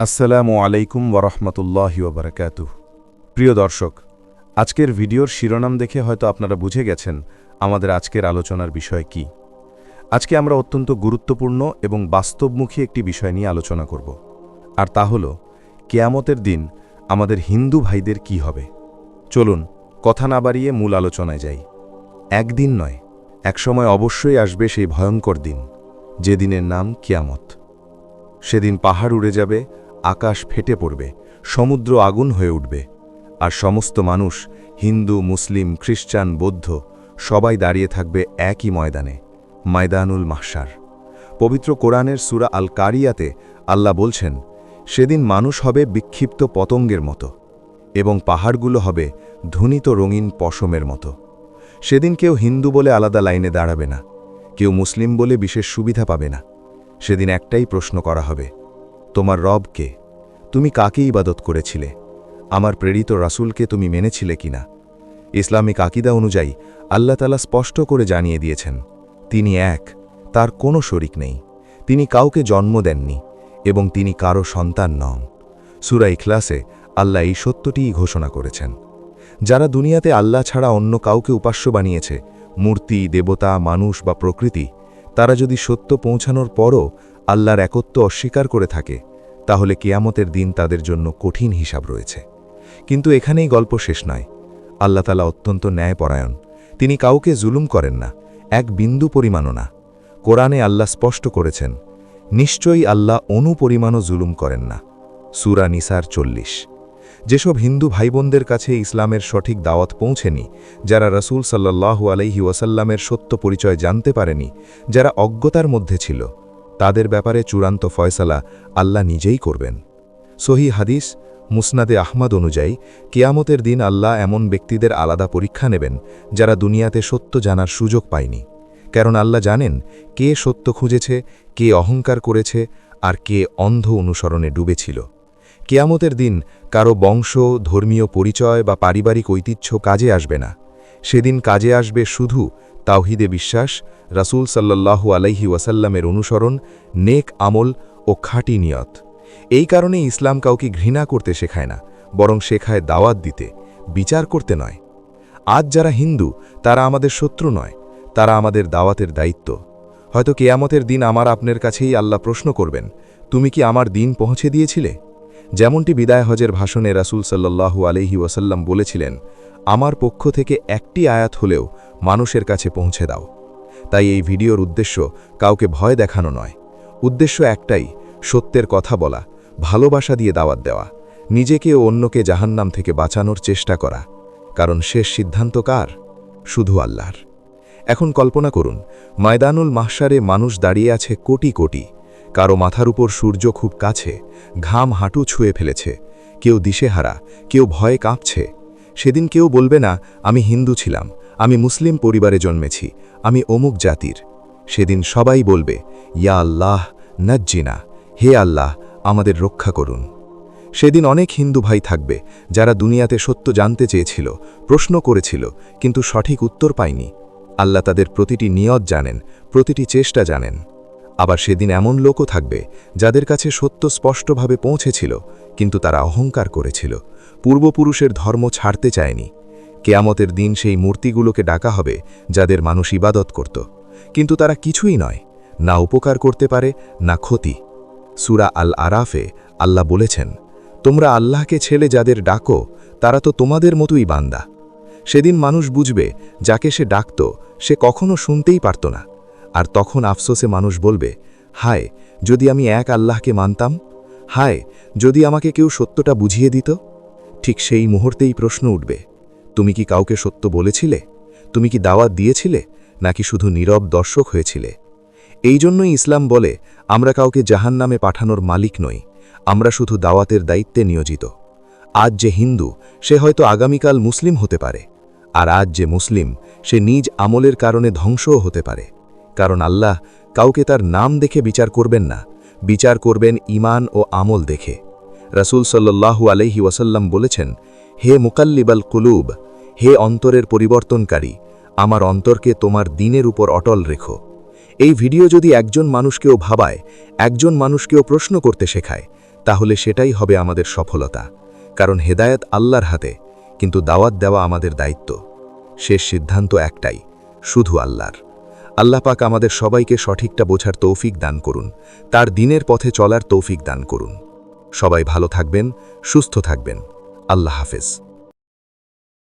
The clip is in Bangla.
আসসালামু আলাইকুম ওরহমতুল্লাহি ওবরাকাতুহ প্রিয় দর্শক, আজকের ভিডিওর শিরোনাম দেখে হয়তো আপনারা বুঝে গেছেন আমাদের আজকের আলোচনার বিষয় কি। আজকে আমরা অত্যন্ত গুরুত্বপূর্ণ এবং বাস্তবমুখী একটি বিষয় নিয়ে আলোচনা করব, আর তা হল, কেয়ামতের দিন আমাদের হিন্দু ভাইদের কি হবে? চলুন, কথা না বাড়িয়ে মূল আলোচনায় যাই। একদিন নয়, একসময় অবশ্যই আসবে সেই ভয়ঙ্কর দিন যে দিনের নাম কিয়ামত। সেদিন পাহাড় উড়ে যাবে আকাশ ফেটে পড়বে, সমুদ্র আগুন হয়ে উঠবে। আর সমস্ত মানুষ, হিন্দু, মুসলিম, খ্রিস্টান, বৌদ্ধ, সবাই দাঁড়িয়ে থাকবে একই ময়দানে, ময়দানুল মাহসার পবিত্র কোরআনের সুরা আল কারিয়াতে আল্লাহ বলছেন, সেদিন মানুষ হবে বিক্ষিপ্ত পতঙ্গের মতো এবং পাহাড়গুলো হবে ধুনিত রঙিন পশমের মতো। সেদিন কেউ হিন্দু বলে আলাদা লাইনে দাঁড়াবে না, কেউ মুসলিম বলে বিশেষ সুবিধা পাবে না। সেদিন একটাই প্রশ্ন করা হবে, তোমার রব কে? তুমি কাকে ইবাদত করেছিলে? আমার প্রেরিত রাসূলকে তুমি মেনেছিলে কিনা? ইসলামিক আকিদা অনুযায়ী আল্লাহ তালা স্পষ্ট করে জানিয়ে দিয়েছেন, তিনি এক, তার কোনো শরিক নেই। তিনি কাউকে জন্ম দেননি এবং তিনি কারও সন্তান নন। সুরা ইখলাসে আল্লাহ এই সত্যটিই ঘোষণা করেছেন। যারা দুনিয়াতে আল্লাহ ছাড়া অন্য কাউকে উপাস্য বানিয়েছে, মূর্তি, দেবতা, মানুষ বা প্রকৃতি, তারা যদি সত্য পৌঁছানোর পরও আল্লাহর একত্ব অস্বীকার করে থাকে তাহলে কেয়ামতের দিন তাদের জন্য কঠিন হিসাব রয়েছে। কিন্তু এখানেই গল্প শেষ নয়। আল্লাহ তালা অত্যন্ত ন্যায়পরায়ণ। তিনি কাউকে জুলুম করেন না, এক বিন্দু পরিমাণও না। কোরআনে আল্লাহ স্পষ্ট করেছেন, নিশ্চয়ই আল্লাহ অনুপরিমাণও জুলুম করেন না। সুরা নিসার চল্লিশ। যেসব হিন্দু ভাইবোনদের কাছে ইসলামের সঠিক দাওয়াত পৌঁছেনি, যারা রসুল সাল্লাহু আলাইহি ওয়াসাল্লামের সত্য পরিচয় জানতে পারেনি, যারা অজ্ঞতার মধ্যে ছিল তাদের ব্যাপারে চূড়ান্ত ফয়সালা আল্লাহ নিজেই করবেন। সহি হাদিস মুসনাদে আহমদ অনুযায়ী, কেয়ামতের দিন আল্লাহ এমন ব্যক্তিদের আলাদা পরীক্ষা নেবেন, যারা দুনিয়াতে সত্য জানার সুযোগ পায়নি। কারণ আল্লাহ জানেন, কে সত্য খুঁজেছে, কে অহংকার করেছে, আর কে অন্ধ অনুসরণে ডুবেছিল। কেয়ামতের দিন কারও বংশ, ধর্মীয় পরিচয় বা পারিবারিক ঐতিহ্য কাজে আসবে না। সেদিন কাজে আসবে শুধু তাওহিদে বিশ্বাস, রাসুল সাল্লাল্লাহু আলাইহি ওয়াসাল্লামের অনুসরণ, নেক আমল ও খাঁটি নিয়ত। এই কারণে ইসলাম কাউকে ঘৃণা করতে শেখায় না, বরং শেখায় দাওয়াত দিতে, বিচার করতে নয়। আজ যারা হিন্দু, তারা আমাদের শত্রু নয়, তারা আমাদের দাওয়াতের দায়িত্ব। হয়তো কেয়ামতের দিন আমার আপনার কাছেই আল্লাহ প্রশ্ন করবেন, তুমি কি আমার দিন পৌঁছে দিয়েছিলে? যেমনটি বিদায় হজের ভাষণে রাসূল সাল্লাল্লাহু আলহি ওয়াসাল্লাম বলেছিলেন, আমার পক্ষ থেকে একটি আয়াত হলেও মানুষের কাছে পৌঁছে দাও। তাই এই ভিডিওর উদ্দেশ্য কাউকে ভয় দেখানো নয়। উদ্দেশ্য একটাই, সত্যের কথা বলা, ভালোবাসা দিয়ে দাওয়াত দেওয়া, নিজেকে ও অন্যকে জাহান্নাম থেকে বাঁচানোর চেষ্টা করা। কারণ শেষ সিদ্ধান্ত কার? শুধু আল্লাহর। এখন কল্পনা করুন, ময়দানুল মাহসারে মানুষ দাঁড়িয়ে আছে কোটি কোটি। কারও মাথার উপর সূর্য খুব কাছে, ঘাম হাঁটু ছুঁয়ে ফেলেছে, কেউ দিশেহারা, কেউ ভয়ে কাঁপছে। সেদিন কেউ বলবে না, আমি হিন্দু ছিলাম, আমি মুসলিম পরিবারে জন্মেছি, আমি অমুক জাতির। সেদিন সবাই বলবে, ইয়া আল্লাহ, নজ্জিনা, হে আল্লাহ, আমাদের রক্ষা করুন। সেদিন অনেক হিন্দু ভাই থাকবে, যারা দুনিয়াতে সত্য জানতে চেয়েছিল, প্রশ্ন করেছিল, কিন্তু সঠিক উত্তর পায়নি। আল্লাহ তাদের প্রতিটি নিয়ত জানেন, প্রতিটি চেষ্টা জানেন। আবার সেদিন এমন লোকও থাকবে যাদের কাছে সত্য স্পষ্টভাবে পৌঁছেছিল, কিন্তু তারা অহংকার করেছিল। পূর্বপুরুষের ধর্ম ছাড়তে চায়নি। কেয়ামতের দিন সেই মূর্তিগুলোকে ডাকা হবে যাদের মানুষ ইবাদত করত। কিন্তু তারা কিছুই নয়, না উপকার করতে পারে, না ক্ষতি। সুরা আল আরাফে আল্লাহ বলেছেন, তোমরা আল্লাহকে ছেলে যাদের ডাকো, তারা তো তোমাদের মতোই বান্দা। সেদিন মানুষ বুঝবে, যাকে সে ডাকত, সে কখনো শুনতেই পারত না। আর তখন আফসোসে মানুষ বলবে, হায়, যদি আমি এক আল্লাহকে মানতাম? হায়, যদি আমাকে কেউ সত্যটা বুঝিয়ে দিত? ঠিক সেই মুহূর্তেই প্রশ্ন উঠবে, তুমি কি কাউকে সত্য বলেছিলে? তুমি কি দাওয়াত দিয়েছিলে? নাকি শুধু নীরব দর্শক হয়েছিলে? এই জন্যই ইসলাম বলে, আমরা কাউকে জাহান নামে পাঠানোর মালিক নই, আমরা শুধু দাওয়াতের দায়িত্বে নিয়োজিত। আজ যে হিন্দু, সে হয়তো আগামীকাল মুসলিম হতে পারে, আর আজ যে মুসলিম, সে নিজ আমলের কারণে ধ্বংসও হতে পারে। কারণ আল্লাহ কাউকে তার নাম দেখে বিচার করবেন না, বিচার করবেন ইমান ও আমল দেখে। রাসুল সাল্লাহু আলহি ওয়াসাল্লাম বলেছেন, হে মুকাল্লিবাল কুলুব, হে অন্তরের পরিবর্তনকারী, আমার অন্তরকে তোমার দিনের উপর অটল রেখো। এই ভিডিও যদি একজন মানুষকেও ভাবায়, একজন মানুষকেও প্রশ্ন করতে শেখায়, তাহলে সেটাই হবে আমাদের সফলতা। কারণ হেদায়েত আল্লাহর হাতে, কিন্তু দাওয়াত দেওয়া আমাদের দায়িত্ব। শেষ সিদ্ধান্ত একটাই, শুধু আল্লাহর। আল্লাহ পাক আমাদের সবাইকে সঠিকটা বোঝার তৌফিক দান করুন। তার দিনের পথে চলার তৌফিক দান করুন। সবাই ভালো থাকবেন, সুস্থ থাকবেন। আল্লাহ হাফেজ।